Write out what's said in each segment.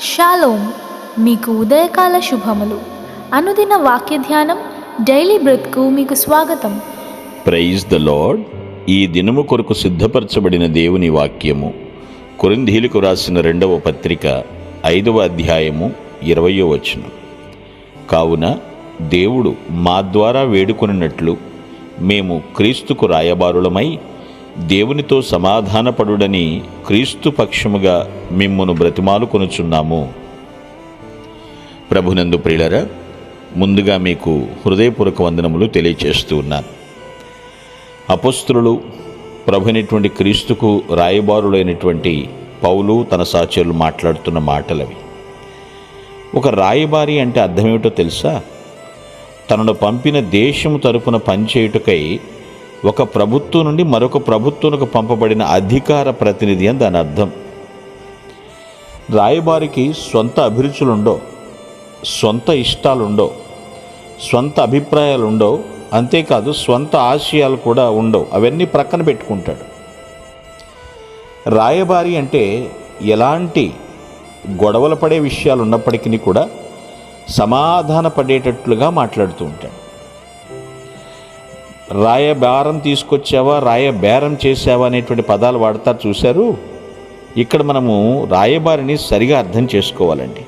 Shalom మీకు ఉదయకాల శుభములు. అనుదిన వాక్య ధ్యానం డైలీ బ్రెత్కు మీకు స్వాగతం. Praise the lord. ఈ దినము కొరకు సిద్ధపరచబడిన దేవుని వాక్యము. కొరింధీలకు రాసిన రెండవ పత్రిక ఐదవ అధ్యాయము ఇరవయో వచనం. కావున దేవుడు మా ద్వారా వేడుకొనినట్లు మేము క్రీస్తుకు రాయబారులమై దేవునితో సమాధానపడుడని క్రీస్తు పక్షముగా మిమ్మును బ్రతిమాలు కొనుచున్నాము. ప్రభునందు ప్రియులరా ముందుగా మీకు హృదయపూర్వక వందనములు తెలియచేస్తూ ఉన్నాను. అపస్తులు ప్రభునటువంటి క్రీస్తుకు రాయబారులైనటువంటి పౌలు తన సాచరులు మాట్లాడుతున్న మాటలవి. ఒక రాయబారి అంటే అర్థమేమిటో తెలుసా? తనను పంపిన దేశము తరపున పనిచేయుటకై ఒక ప్రభుత్వం నుండి మరొక ప్రభుత్వంకు పంపబడిన అధికార ప్రతినిధి అని దాని అర్థం. రాయబారికి సొంత అభిరుచులుండో సొంత ఇష్టాలుండో సొంత అభిప్రాయాలు ఉండవు అంతేకాదు స్వంత ఆశయాలు కూడా ఉండవు. అవన్నీ ప్రక్కన పెట్టుకుంటాడు. రాయబారి అంటే ఎలాంటి గొడవలు పడే విషయాలు ఉన్నప్పటికీ కూడా సమాధాన పడేటట్లుగా మాట్లాడుతూ ఉంటాడు. రాయబారం తీసుకొచ్చావా రాయబేరం చేసావా అనేటువంటి పదాలు వాడతారు చూశారు? ఇక్కడ మనము రాయబారిని సరిగా అర్థం చేసుకోవాలండి.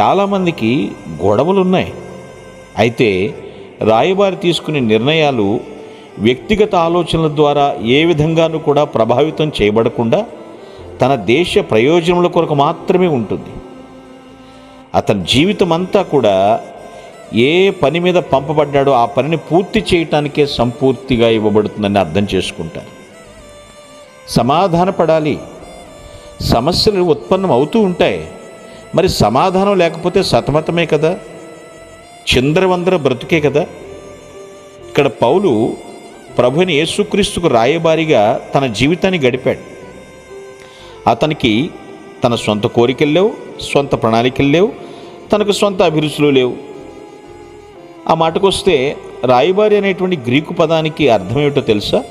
చాలామందికి గొడవలు ఉన్నాయి అయితే రాయబారి తీసుకునే నిర్ణయాలు వ్యక్తిగత ఆలోచనల ద్వారా ఏ విధంగానూ కూడా ప్రభావితం చేయబడకుండా తన దేశ ప్రయోజనముల కొరకు మాత్రమే ఉంటుంది. అతని జీవితం అంతా కూడా ఏ పని మీద పంపబడ్డాడో ఆ పనిని పూర్తి చేయటానికే సంపూర్తిగా ఇవ్వబడుతుందని అర్థం చేసుకుంటారు. సమాధానపడాలి. సమస్యలు ఉత్పన్నం అవుతూ ఉంటాయి. మరి సమాధానం లేకపోతే సతమతమే కదా? చిందరవందర బ్రతుకే కదా? ఇక్కడ పౌలు ప్రభుని యేసుక్రీస్తుకు రాయబారిగా తన జీవితాన్ని గడిపాడు. అతనికి తన సొంత కోరికలు లేవు సొంత ప్రణాళికలు లేవు తనకు సొంత అభిరుచులు లేవు. ఆ మాటకొస్తే రాయబారి అనేటువంటి గ్రీకు పదానికి అర్థం ఏమిటో తెలుసా?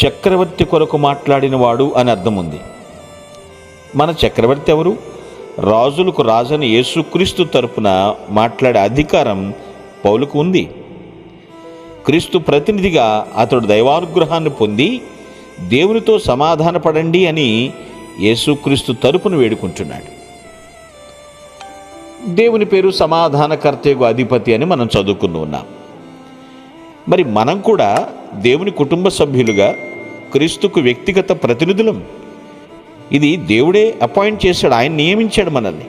చక్రవర్తి కొరకు మాట్లాడినవాడు అని అర్థం ఉంది మన చక్రవర్తి ఎవరు? రాజులకు రాజని యేసుక్రీస్తు తరపున మాట్లాడే అధికారం పౌలుకు ఉంది. క్రీస్తు ప్రతినిధిగా అతడు దైవానుగ్రహాన్ని పొంది దేవునితో సమాధానపడండి అని యేసుక్రీస్తు తరపున వేడుకుంటున్నాడు. దేవుని పేరు సమాధానకర్తయగు అధిపతి అని మనం చదువుకుని ఉన్నాం. మరి మనం కూడా దేవుని కుటుంబ సభ్యులుగా క్రీస్తుకు వ్యక్తిగత ప్రతినిధులం. ఇది దేవుడే అపాయింట్ చేశాడు ఆయన నియమించాడు మనల్ని.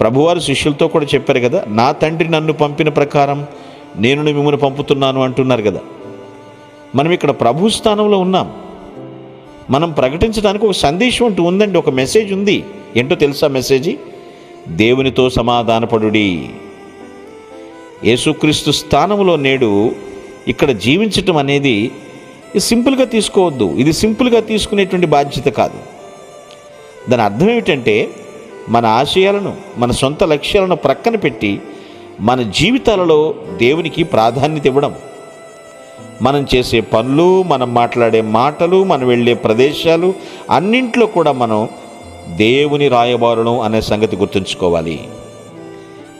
ప్రభువారు శిష్యులతో కూడా చెప్పారు కదా నా తండ్రి నన్ను పంపిన ప్రకారం నేను మిమ్మల్ని పంపుతున్నాను అంటున్నారు కదా. మనం ఇక్కడ ప్రభు స్థానంలో ఉన్నాం. మనం ప్రకటించడానికి ఒక సందేశం అంటూ ఉందండి ఒక మెసేజ్ ఉంది. ఏంటో తెలుసా మెసేజ్? దేవునితో సమాధానపడుడి. యేసుక్రీస్తు స్థానంలో నేడు ఇక్కడ జీవించటం అనేది సింపుల్గా తీసుకోవద్దు. ఇది సింపుల్గా తీసుకునేటువంటి బాధ్యత కాదు. దాని అర్థం ఏమిటంటే మన ఆశయాలను మన సొంత లక్ష్యాలను ప్రక్కన పెట్టి మన జీవితాలలో దేవునికి ప్రాధాన్యత ఇవ్వడం. మనం చేసే పనులు మనం మాట్లాడే మాటలు మనం వెళ్ళే ప్రదేశాలు అన్నింట్లో కూడా మనం దేవుని రాయబారును అనే సంగతి గుర్తుంచుకోవాలి.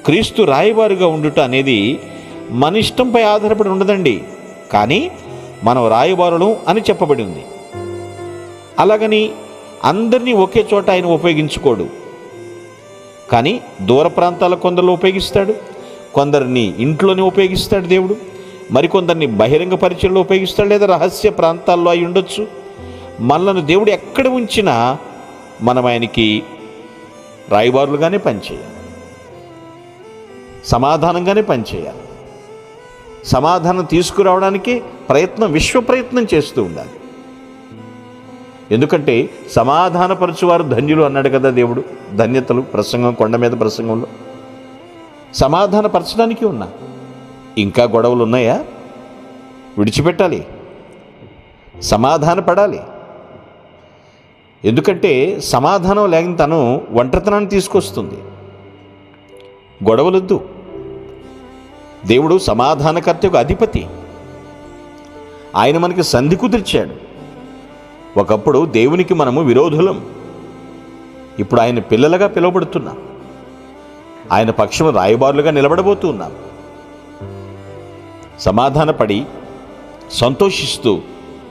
క్రీస్తు రాయబారుగా ఉండుట అనేది మన ఇష్టంపై ఆధారపడి ఉండదండి. కానీ మనం రాయబారులు అని చెప్పబడి ఉంది. అలాగని అందరినీ ఒకే చోట ఆయన ఉపయోగించుకోడు. కానీ దూర ప్రాంతాల కొందరు ఉపయోగిస్తాడు. కొందరిని ఇంట్లోనే ఉపయోగిస్తాడు దేవుడు. మరికొందరిని బహిరంగ పరిచయంలో ఉపయోగిస్తాడు లేదా రహస్య ప్రాంతాల్లో అయి ఉండొచ్చు. మనలను దేవుడు ఎక్కడ ఉంచినా మనం ఆయనకి రాయబారులుగానే పనిచేయాలి. సమాధానంగానే పనిచేయాలి. సమాధానం తీసుకురావడానికి ప్రయత్నం విశ్వ ప్రయత్నం చేస్తూ ఉండాలి. ఎందుకంటే సమాధానపరచువారు ధన్యులు అన్నాడు కదా దేవుడు ధన్యతలు ప్రసంగం కొండ మీద ప్రసంగంలో. సమాధానపరచడానికి ఉన్నా. ఇంకా గొడవలు ఉన్నాయా? విడిచిపెట్టాలి. సమాధాన పడాలి ఎందుకంటే సమాధానం లేని తను ఒంటరితనాన్ని తీసుకొస్తుంది. గొడవలొద్దు. దేవుడు సమాధానకర్తకు అధిపతి. ఆయన మనకి సంధి కుదిర్చాడు. ఒకప్పుడు దేవునికి మనము విరోధులం. ఇప్పుడు ఆయన పిల్లలుగా పిలువబడుతున్నాం ఆయన పక్షము రాయబారులుగా నిలబడబోతున్నాం సమాధానపడి సంతోషిస్తూ